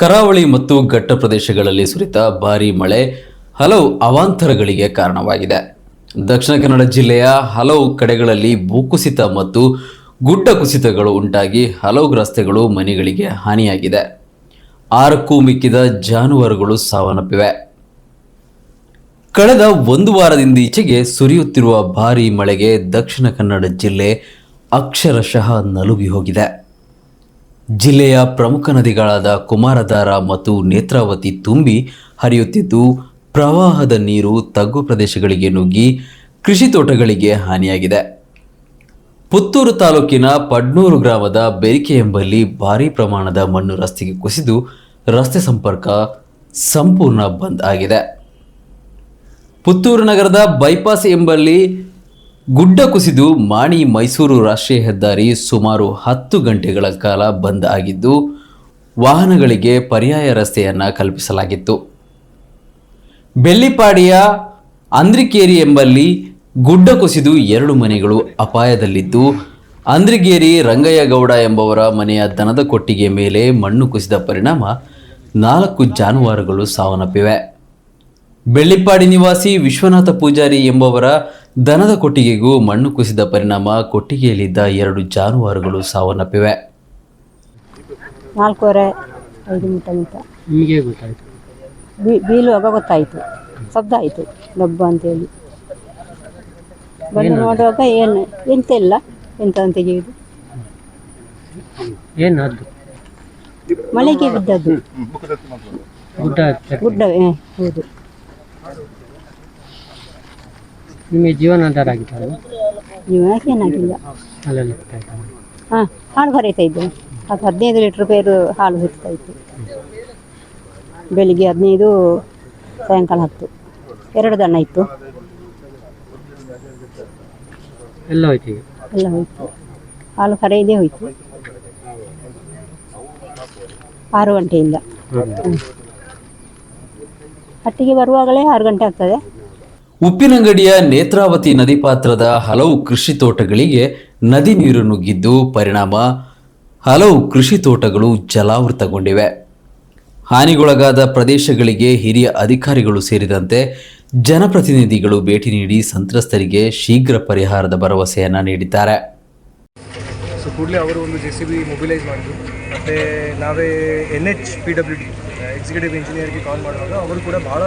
ಕರಾವಳಿ ಮತ್ತು ಘಟ್ಟ ಪ್ರದೇಶಗಳಲ್ಲಿ ಸುರಿತ ಭಾರೀ ಮಳೆ, ಹಲವು ಅವಾಂತರಗಳಿಗೆ ಕಾರಣವಾಗಿದೆ. ದಕ್ಷಿಣ ಕನ್ನಡ ಜಿಲ್ಲೆಯ ಹಲವು ಕಡೆಗಳಲ್ಲಿ ಭೂಕುಸಿತ ಮತ್ತು ಗುಡ್ಡ ಕುಸಿತಗಳು ಉಂಟಾಗಿ ಹಲವು ರಸ್ತೆಗಳು ಮನೆಗಳಿಗೆ ಹಾನಿಯಾಗಿದೆ. ಆರಕ್ಕೂ ಮಿಕ್ಕಿದ ಜಾನುವಾರುಗಳು ಸಾವನ್ನಪ್ಪಿವೆ. ಕಳೆದ ಒಂದು ವಾರದಿಂದ ಈಚೆಗೆ ಸುರಿಯುತ್ತಿರುವ ಭಾರೀ ಮಳೆಗೆ ದಕ್ಷಿಣ ಕನ್ನಡ ಜಿಲ್ಲೆ ಅಕ್ಷರಶಃ ನಲುಗಿ ಹೋಗಿದೆ. ಜಿಲ್ಲೆಯ ಪ್ರಮುಖ ನದಿಗಳಾದ ಕುಮಾರಧಾರ ಮತ್ತು ನೇತ್ರಾವತಿ ತುಂಬಿ ಹರಿಯುತ್ತಿದ್ದು, ಪ್ರವಾಹದ ನೀರು ತಗ್ಗು ಪ್ರದೇಶಗಳಿಗೆ ನುಗ್ಗಿ ಕೃಷಿ ತೋಟಗಳಿಗೆ ಹಾನಿಯಾಗಿದೆ. ಪುತ್ತೂರು ತಾಲೂಕಿನ ಪಡ್ನೂರು ಗ್ರಾಮದ ಬೆರಿಕೆ ಎಂಬಲ್ಲಿ ಭಾರೀ ಪ್ರಮಾಣದ ಮಣ್ಣು ರಸ್ತೆಗೆ ಕುಸಿದು ರಸ್ತೆ ಸಂಪರ್ಕ ಸಂಪೂರ್ಣ ಬಂದ್ ಆಗಿದೆ. ಪುತ್ತೂರು ನಗರದ ಬೈಪಾಸ್ ಎಂಬಲ್ಲಿ ಗುಡ್ಡ ಕುಸಿದು ಮಾಣಿ ಮೈಸೂರು ರಾಷ್ಟ್ರೀಯ ಹೆದ್ದಾರಿ ಸುಮಾರು ಹತ್ತು ಗಂಟೆಗಳ ಕಾಲ ಬಂದ್ ಆಗಿದ್ದು, ವಾಹನಗಳಿಗೆ ಪರ್ಯಾಯ ರಸ್ತೆಯನ್ನು ಕಲ್ಪಿಸಲಾಗಿತ್ತು. ಬೆಳ್ಳಿಪಾಡಿಯ ಅಂದ್ರಿಕೇರಿ ಎಂಬಲ್ಲಿ ಗುಡ್ಡ ಕುಸಿದು ಎರಡು ಮನೆಗಳು ಅಪಾಯದಲ್ಲಿದ್ದು ಅಂದ್ರಿಗೇರಿ ರಂಗಯ್ಯಗೌಡ ಎಂಬವರ ಮನೆಯ ದನದ ಕೊಟ್ಟಿಗೆ ಮೇಲೆ ಮಣ್ಣು ಕುಸಿದ ಪರಿಣಾಮ ನಾಲ್ಕು ಜಾನುವಾರುಗಳು ಸಾವನ್ನಪ್ಪಿವೆ. ಬೆಳ್ಳಿಪಾಡಿ ನಿವಾಸಿ ವಿಶ್ವನಾಥ ಪೂಜಾರಿ ಎಂಬವರ ದನದ ಕೊಟ್ಟಿಗೆಗೂ ಮಣ್ಣು ಕುಸಿದ ಪರಿಣಾಮ ಕೊಟ್ಟಿಗೆಯಲ್ಲಿದ್ದ ಎರಡು ಜಾನುವಾರುಗಳು ಸಾವನ್ನಪ್ಪಿವೆ. ನಾಲ್ಕೂವರೆ ಐದು ಮುಟ್ಟ ಮುಟ್ಟ ನಿಮಗೆ ಗೊತ್ತಾಯ್ತು? ಬೀ ಬೀಳುವಾಗ ಗೊತ್ತಾಯಿತು. ಶಬ್ದ ಆಯಿತು ಡಬ್ಬ ಅಂತೇಳಿ. ಬಂದು ನೋಡುವಾಗ ಏನು ಎಂತ ಇಲ್ಲ ಎಂತ ಅಂತ ತೆಗೆಯುವುದು ಏನು ಅದು ಮಳೆಗೆ ಬಿದ್ದದ್ದು. ಗುಡ್ಡ ಹತ್ತಿರ ಗುಡ್ಡವೇ ಹೌದು. ನಿಮಗೆ ಜೀವನಾಧಾರ ಆಗಿತ್ತಲ್ಲ ಜೀವನಕ್ಕೆ ಏನಾಗಿಲ್ಲ ಅಲ್ಲೆಲ್ಲ ಹಾಂ ಹಾಲು ಕರೀತಾ ಇದ್ದೆ. ಅದು ಹದಿನೈದು ಲೀಟ್ರ್ ಪೇರು ಹಾಲು ಹುಟ್ಟುತ್ತಾ ಇತ್ತು. ಬೆಳಿಗ್ಗೆ ಹದಿನೈದು ಸಾಯಂಕಾಲ ಹತ್ತು. ಎರಡು ದನ ಇತ್ತು. ಎಲ್ಲ ಹೋಯ್ತು ಈಗ? ಎಲ್ಲ ಹೋಯ್ತು. ಹಾಲು ಕರೆಯದೇ ಹೋಯ್ತು. ಆರು ಗಂಟೆಯಿಂದ. ಹಟ್ಟಿಗೆ ಬರುವಾಗಲೇ ಆರು ಗಂಟೆ ಆಗ್ತದೆ. ಉಪ್ಪಿನಂಗಡಿಯ ನೇತ್ರಾವತಿ ನದಿ ಪಾತ್ರದ ಹಲವು ಕೃಷಿ ತೋಟಗಳಿಗೆ ನದಿ ನೀರು ನುಗ್ಗಿದ್ದು ಪರಿಣಾಮ ಹಲವು ಕೃಷಿ ತೋಟಗಳು ಜಲಾವೃತಗೊಂಡಿವೆ. ಹಾನಿಗೊಳಗಾದ ಪ್ರದೇಶಗಳಿಗೆ ಹಿರಿಯ ಅಧಿಕಾರಿಗಳು ಸೇರಿದಂತೆ ಜನಪ್ರತಿನಿಧಿಗಳು ಭೇಟಿ ನೀಡಿ ಸಂತ್ರಸ್ತರಿಗೆ ಶೀಘ್ರ ಪರಿಹಾರದ ಭರವಸೆಯನ್ನು ನೀಡಿದ್ದಾರೆ. ಅವರು ಒಂದು ಮೊಬಿಲೈಸ್ ಮಾಡಿದ್ರು. ಮತ್ತು ನಾವೇ N H P W D executive ಇಂಜಿನಿಯರ್ಗೆ call ಮಾಡುವಾಗ ಅವರು ಕೂಡ ಭಾಳ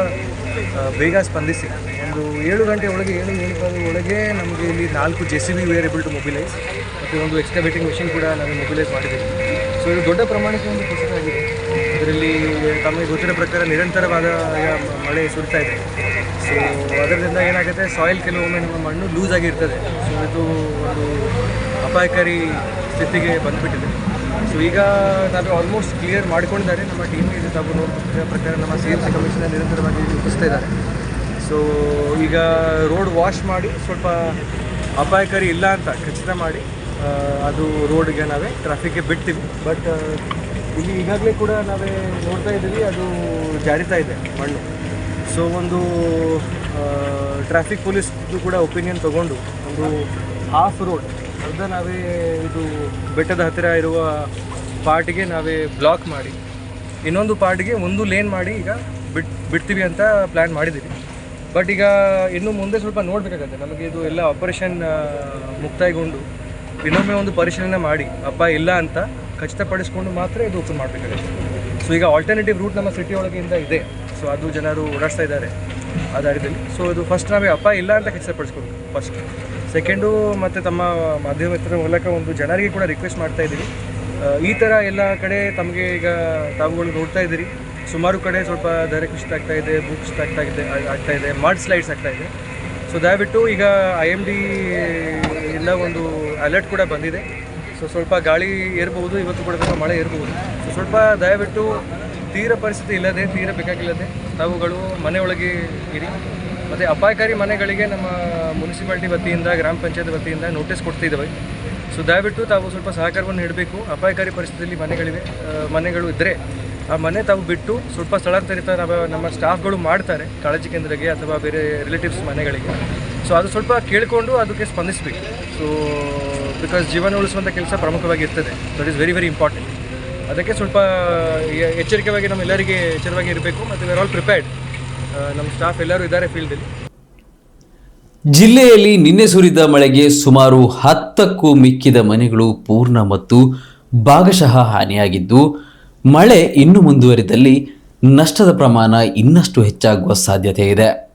ಬೇಗ ಸ್ಪಂದಿಸಿ. ಒಂದು ಏಳು ಗಂಟೆ ಒಳಗೆ ಏಳು ಏಳು ಒಳಗೆ ನಮಗೆ ಇಲ್ಲಿ ನಾಲ್ಕು J C B where able to mobilise ಮತ್ತು ಒಂದು ಎಕ್ಸ್ಕವೇಟಿಂಗ್ ಮಿಷಿನ್ ಕೂಡ ನಾವು ಮೊಬಿಲೈಸ್ ಮಾಡಿದ್ದೀವಿ. ಸೊ ಇದು ದೊಡ್ಡ ಪ್ರಮಾಣಕ್ಕೆ ಒಂದು ಪ್ರೊಸೆಸ್ ಆಗಿದೆ. ಇದರಲ್ಲಿ ತಮಗೆ ಗೊತ್ತಿರೋ ಪ್ರಕಾರ ನಿರಂತರವಾದ ಮಳೆ ಸುರಿತಾ ಇದೆ. ಸೊ ಅದರಿಂದ ಏನಾಗುತ್ತೆ? ಸಾಯಿಲ್ ಕೆಲವೊಮ್ಮೆ ನಮ್ಮ ಮಣ್ಣು ಲೂಸ್ ಆಗಿರ್ತದೆ ಸೊ ಇದು ಒಂದು ಅಪಾಯಕಾರಿ ಸ್ಥಿತಿಗೆ ಬಂದುಬಿಟ್ಟಿದೆ. ಸೊ ಈಗ ನಾವು ಆಲ್ಮೋಸ್ಟ್ ಕ್ಲಿಯರ್ ಮಾಡ್ಕೊಂಡಿದ್ದಾರೆ. ನಮ್ಮ ಟೀಮ್ ಇದು. ತಾವು ನೋಡಿದ ಪ್ರಕಾರ ನಮ್ಮ ಸಿ ಎಂ ಸಿ ಕಮಿಷನರ್ ನಿರಂತರವಾಗಿ ರೂಪಿಸ್ತಾ ಇದ್ದಾರೆ. ಸೊ ಈಗ ರೋಡ್ ವಾಶ್ ಮಾಡಿ ಸ್ವಲ್ಪ ಅಪಾಯಕಾರಿ ಇಲ್ಲ ಅಂತ ಖಚಿತ ಮಾಡಿ ಅದು ರೋಡ್ಗೆ ನಾವೇ ಟ್ರಾಫಿಕ್ಗೆ ಬಿಡ್ತೀವಿ. ಬಟ್ ಇಲ್ಲಿ ಈಗಾಗಲೇ ಕೂಡ ನಾವೇ ನೋಡ್ತಾ ಇದ್ದೀವಿ. ಅದು ಜಾರಿತಾ ಇದೆ ಮಣ್ಣು. ಸೊ ಒಂದು ಟ್ರಾಫಿಕ್ ಪೊಲೀಸ್ದು ಕೂಡ ಒಪಿನಿಯನ್ ತೊಗೊಂಡು ಒಂದು ಹಾಫ್ ರೋಡ್ ಅರ್ಧ ನಾವೇ ಇದು ಬೆಟ್ಟದ ಹತ್ತಿರ ಇರುವ ಪಾರ್ಟಿಗೆ ನಾವೇ ಬ್ಲಾಕ್ ಮಾಡಿ. ಇನ್ನೊಂದು ಪಾರ್ಟಿಗೆ ಒಂದು ಲೇನ್ ಮಾಡಿ ಈಗ ಬಿಟ್, ಬಿಡ್ತೀವಿ ಅಂತ ಪ್ಲ್ಯಾನ್ ಮಾಡಿದ್ದೀವಿ. ಬಟ್ ಈಗ ಇನ್ನು ಮುಂದೆ ಸ್ವಲ್ಪ ನೋಡಬೇಕಾಗತ್ತೆ. ನಮಗೆ ಇದು ಎಲ್ಲ ಆಪರೇಷನ್ ಮುಕ್ತಾಯಗೊಂಡು ಇನ್ನೊಮ್ಮೆ ಒಂದು ಪರಿಶೀಲನೆ ಮಾಡಿ ಹಬ್ಬ ಇಲ್ಲ ಅಂತ ಖಚಿತಪಡಿಸ್ಕೊಂಡು ಮಾತ್ರ ಇದು ಓಪನ್ ಮಾಡಬೇಕಾಗತ್ತೆ. ಸೊ ಈಗ ಆಲ್ಟರ್ನೇಟಿವ್ ರೂಟ್ ನಮ್ಮ ಸಿಟಿ ಒಳಗಿಂದ ಇದೆ. ಸೊ ಅದು ಜನರು ಓಡಾಡ್ತಾ ಇದ್ದಾರೆ ಆ ಸೊ ಇದು ಫಸ್ಟ್ ನಾವೇ ಹಬ್ಬ ಇಲ್ಲ ಅಂತ ಖಚಿತಪಡಿಸ್ಕೊಬೇಕು ಫಸ್ಟ್ ಸೆಕೆಂಡು ಮತ್ತು ತಮ್ಮ ಮಾಧ್ಯಮದ ಮೂಲಕ ಒಂದು ಜನರಿಗೆ ಕೂಡ ರಿಕ್ವೆಸ್ಟ್ ಮಾಡ್ತಾ ಇದ್ದೀವಿ. ಈ ಥರ ಎಲ್ಲ ಕಡೆ ತಮಗೆ ಈಗ ತಾವುಗಳು ನೋಡ್ತಾ ಇದ್ದೀರಿ. ಸುಮಾರು ಕಡೆ ಸ್ವಲ್ಪ ದರ ಕುಸಿತ ಆಗ್ತಾ ಇದೆ, ಭೂ ಕುಸಿತ ಆಗ್ತಾ ಇದೆ ಆಗ್ತಾ ಇದೆ ಮಡ್ ಸ್ಲೈಡ್ಸ್ ಆಗ್ತಾ ಇದೆ. ಸೊ ದಯವಿಟ್ಟು ಈಗ ಐ ಎಂ ಡಿ ಎಲ್ಲ ಒಂದು ಅಲರ್ಟ್ ಕೂಡ ಬಂದಿದೆ. ಸೊ ಸ್ವಲ್ಪ ಗಾಳಿ ಏರ್ಬೋದು ಇವತ್ತು ಕೂಡ ಸ್ವಲ್ಪ ಮಳೆ ಇರ್ಬೋದು ಸೊ ಸ್ವಲ್ಪ ದಯವಿಟ್ಟು ತೀರ ಪರಿಸ್ಥಿತಿ ಇಲ್ಲದೆ, ತೀರ ಬೇಕಾಗಿಲ್ಲದೆ ತಾವುಗಳು ಮನೆಯೊಳಗೆ ಇರಿ. ಮತ್ತು ಅಪಾಯಕಾರಿ ಮನೆಗಳಿಗೆ ನಮ್ಮ ಮುನ್ಸಿಪಾಲ್ಟಿ ವತಿಯಿಂದ, ಗ್ರಾಮ ಪಂಚಾಯತ್ ವತಿಯಿಂದ ನೋಟಿಸ್ ಕೊಡ್ತಿದ್ದೇವೆ. ಸೊ ದಯವಿಟ್ಟು ತಾವು ಸ್ವಲ್ಪ ಸಹಕಾರವನ್ನು ನೀಡಬೇಕು. ಅಪಾಯಕಾರಿ ಪರಿಸ್ಥಿತಿಯಲ್ಲಿ ಮನೆಗಳಿವೆ ಮನೆಗಳು ಇದ್ದರೆ ಆ ಮನೆ ತಾವು ಬಿಟ್ಟು ಸ್ವಲ್ಪ ಸ್ಥಳಾಂತರಿತ ನಮ್ಮ ಸ್ಟಾಫ್ಗಳು ಮಾಡ್ತಾರೆ, ಕಾಳಜಿ ಕೇಂದ್ರಕ್ಕೆ ಅಥವಾ ಬೇರೆ ರಿಲೇಟಿವ್ಸ್ ಮನೆಗಳಿಗೆ. ಸೊ ಅದು ಸ್ವಲ್ಪ ಕೇಳಿಕೊಂಡು ಅದಕ್ಕೆ ಸ್ಪಂದಿಸಬೇಕು. ಸೊ ಬಿಕಾಸ್ ಜೀವನ ಉಳಿಸುವಂಥ ಕೆಲಸ ಪ್ರಮುಖವಾಗಿ ಇರ್ತದೆ. That is very very important ಅದಕ್ಕೆ ಸ್ವಲ್ಪ ಎಚ್ಚರಿಕೆಯಾಗಿ ನಮ್ಮೆಲ್ಲರಿಗೆ ಎಚ್ಚರವಾಗಿ ಇರಬೇಕು. ಮತ್ತು ವಿ ಆಲ್ ಪ್ರಿಪೇರ್ಡ್ ನಮ್ಮ ಸ್ಟಾಫ್ ಎಲ್ಲರೂ ಇದ್ದಾರೆ ಫೀಲ್ಡಲ್ಲಿ ಜಿಲ್ಲೆಯಲ್ಲಿ ನಿನ್ನೆ ಸುರಿದ ಮಳೆಗೆ ಸುಮಾರು ಹತ್ತಕ್ಕೂ ಮಿಕ್ಕಿದ ಮನೆಗಳು ಪೂರ್ಣ ಮತ್ತು ಭಾಗಶಃ ಹಾನಿಯಾಗಿದ್ದು, ಮಳೆ ಇನ್ನು ಮುಂದುವರಿದಲ್ಲಿ ನಷ್ಟದ ಪ್ರಮಾಣ ಇನ್ನಷ್ಟು ಹೆಚ್ಚಾಗುವ ಸಾಧ್ಯತೆ ಇದೆ